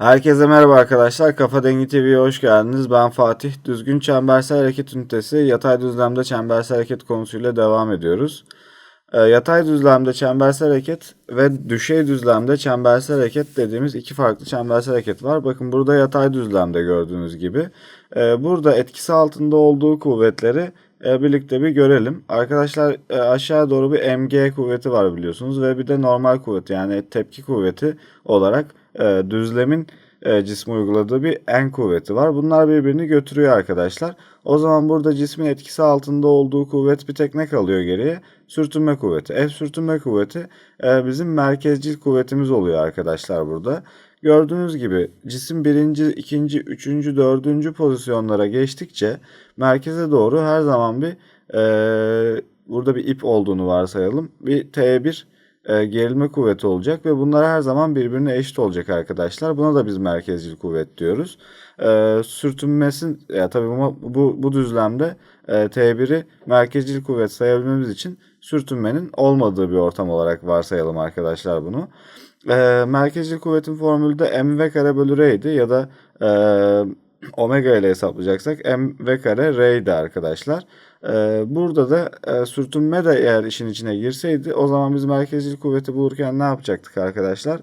Herkese merhaba arkadaşlar. Kafa Dengi TV'ye hoş geldiniz. Ben Fatih. Düzgün çembersel hareket ünitesi yatay düzlemde çembersel hareket konusuyla devam ediyoruz. Ee, yatay düzlemde çembersel hareket ve düşey düzlemde çembersel hareket dediğimiz iki farklı çembersel hareket var. Bakın burada yatay düzlemde gördüğünüz gibi. Ee, burada etkisi altında olduğu kuvvetleri e, birlikte bir görelim. Arkadaşlar e, aşağı doğru bir mg kuvveti var biliyorsunuz ve bir de normal kuvveti yani tepki kuvveti olarak e, düzlemin e, cisme uyguladığı bir en kuvveti var. Bunlar birbirini götürüyor arkadaşlar. O zaman burada cismin etkisi altında olduğu kuvvet bir tek ne kalıyor geriye? Sürtünme kuvveti. F sürtünme kuvveti e, bizim merkezcil kuvvetimiz oluyor arkadaşlar burada. Gördüğünüz gibi cisim birinci, ikinci, üçüncü, dördüncü pozisyonlara geçtikçe merkeze doğru her zaman bir e, burada bir ip olduğunu varsayalım. Bir T1 e, gerilme kuvveti olacak ve bunlar her zaman birbirine eşit olacak arkadaşlar. Buna da biz merkezcil kuvvet diyoruz. E, sürtünmesin ya tabii bu, bu, bu düzlemde e, T1'i merkezcil kuvvet sayabilmemiz için sürtünmenin olmadığı bir ortam olarak varsayalım arkadaşlar bunu. E, merkezcil kuvvetin formülü de mv kare bölü r'ydi ya da e, omega ile hesaplayacaksak mv kare r'ydi arkadaşlar. Ee, burada da e, sürtünme de eğer işin içine girseydi o zaman biz merkezcil kuvveti bulurken ne yapacaktık arkadaşlar?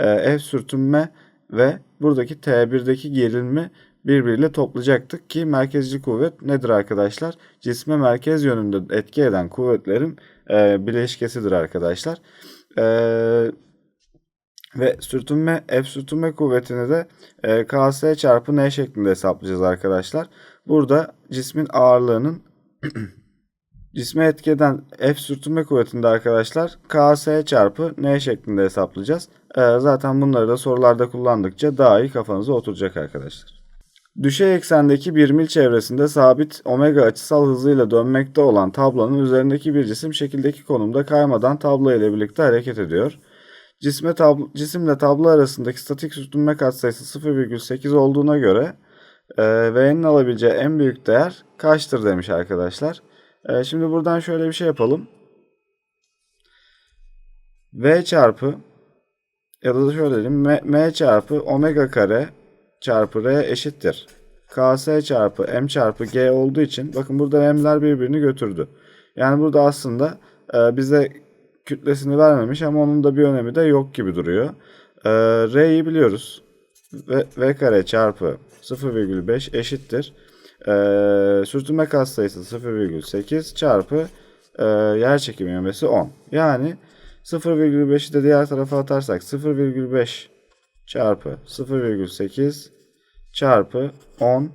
Ee, F sürtünme ve buradaki T1'deki gerilimi birbiriyle toplayacaktık ki merkezcil kuvvet nedir arkadaşlar? Cisme merkez yönünde etki eden kuvvetlerin e, bileşkesidir arkadaşlar. Eee ve sürtünme F sürtünme kuvvetini de e, KS çarpı N şeklinde hesaplayacağız arkadaşlar. Burada cismin ağırlığının cisme etki eden F sürtünme kuvvetinde arkadaşlar KS çarpı N şeklinde hesaplayacağız. E, zaten bunları da sorularda kullandıkça daha iyi kafanıza oturacak arkadaşlar. Düşey eksendeki bir mil çevresinde sabit omega açısal hızıyla dönmekte olan tablonun üzerindeki bir cisim şekildeki konumda kaymadan tablo ile birlikte hareket ediyor. Cisme tablo, cisimle tablo arasındaki statik sürtünme katsayısı 0,8 olduğuna göre e, V'nin alabileceği en büyük değer kaçtır demiş arkadaşlar. E, şimdi buradan şöyle bir şey yapalım. V çarpı ya da şöyle diyelim M, M çarpı omega kare çarpı R eşittir. Ks çarpı M çarpı G olduğu için bakın burada M'ler birbirini götürdü. Yani burada aslında e, bize kütlesini vermemiş ama onun da bir önemi de yok gibi duruyor. E, R'yi biliyoruz. V, v kare çarpı 0,5 eşittir. E, sürtünme katsayısı 0,8 çarpı e, yer çekimi ivmesi 10. Yani 0,5'i de diğer tarafa atarsak 0,5 çarpı 0,8 çarpı 10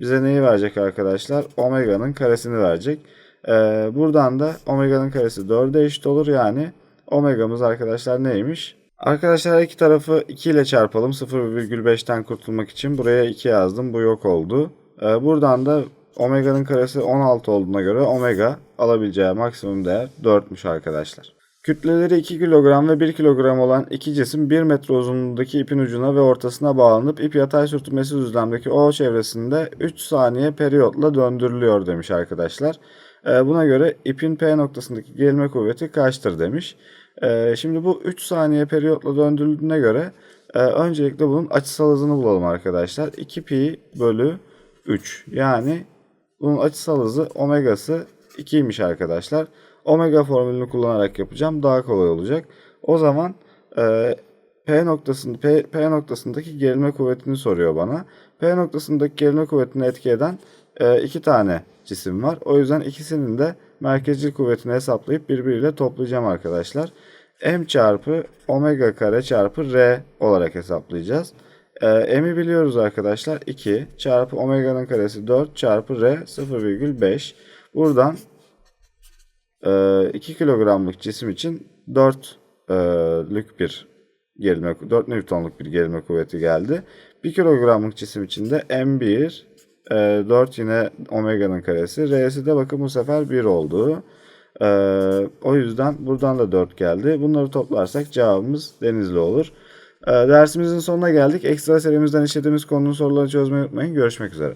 bize neyi verecek arkadaşlar? Omega'nın karesini verecek. Ee, buradan da omega'nın karesi 4'e eşit olur. Yani omega'mız arkadaşlar neymiş? Arkadaşlar her iki tarafı 2 ile çarpalım 0,5'ten kurtulmak için. Buraya 2 yazdım. Bu yok oldu. Ee, buradan da omega'nın karesi 16 olduğuna göre omega alabileceği maksimum değer 4'müş arkadaşlar. Kütleleri 2 kilogram ve 1 kilogram olan iki cisim 1 metre uzunluğundaki ipin ucuna ve ortasına bağlanıp ip yatay sürtünmesi düzlemdeki O çevresinde 3 saniye periyotla döndürülüyor demiş arkadaşlar. Ee, buna göre ipin P noktasındaki gerilme kuvveti kaçtır demiş. Ee, şimdi bu 3 saniye periyotla döndürüldüğüne göre e, öncelikle bunun açısal hızını bulalım arkadaşlar. 2 pi bölü 3 yani bunun açısal hızı omegası 2'ymiş arkadaşlar. Omega formülünü kullanarak yapacağım. Daha kolay olacak. O zaman e, P noktasında P, P noktasındaki gerilme kuvvetini soruyor bana. P noktasındaki gerilme kuvvetini etki eden e, iki tane cisim var. O yüzden ikisinin de merkezcil kuvvetini hesaplayıp birbiriyle toplayacağım arkadaşlar. M çarpı omega kare çarpı R olarak hesaplayacağız. E, M'i biliyoruz arkadaşlar. 2 çarpı omega'nın karesi 4 çarpı R 0,5. Buradan 2 kilogramlık cisim için 4 lük bir gerilme 4 Newton'luk bir gerilme kuvveti geldi. 1 kilogramlık cisim için de M1 4 yine omega'nın karesi. R'si de bakın bu sefer 1 oldu. O yüzden buradan da 4 geldi. Bunları toplarsak cevabımız denizli olur. Dersimizin sonuna geldik. Ekstra serimizden işlediğimiz konunun sorularını çözmeyi unutmayın. Görüşmek üzere.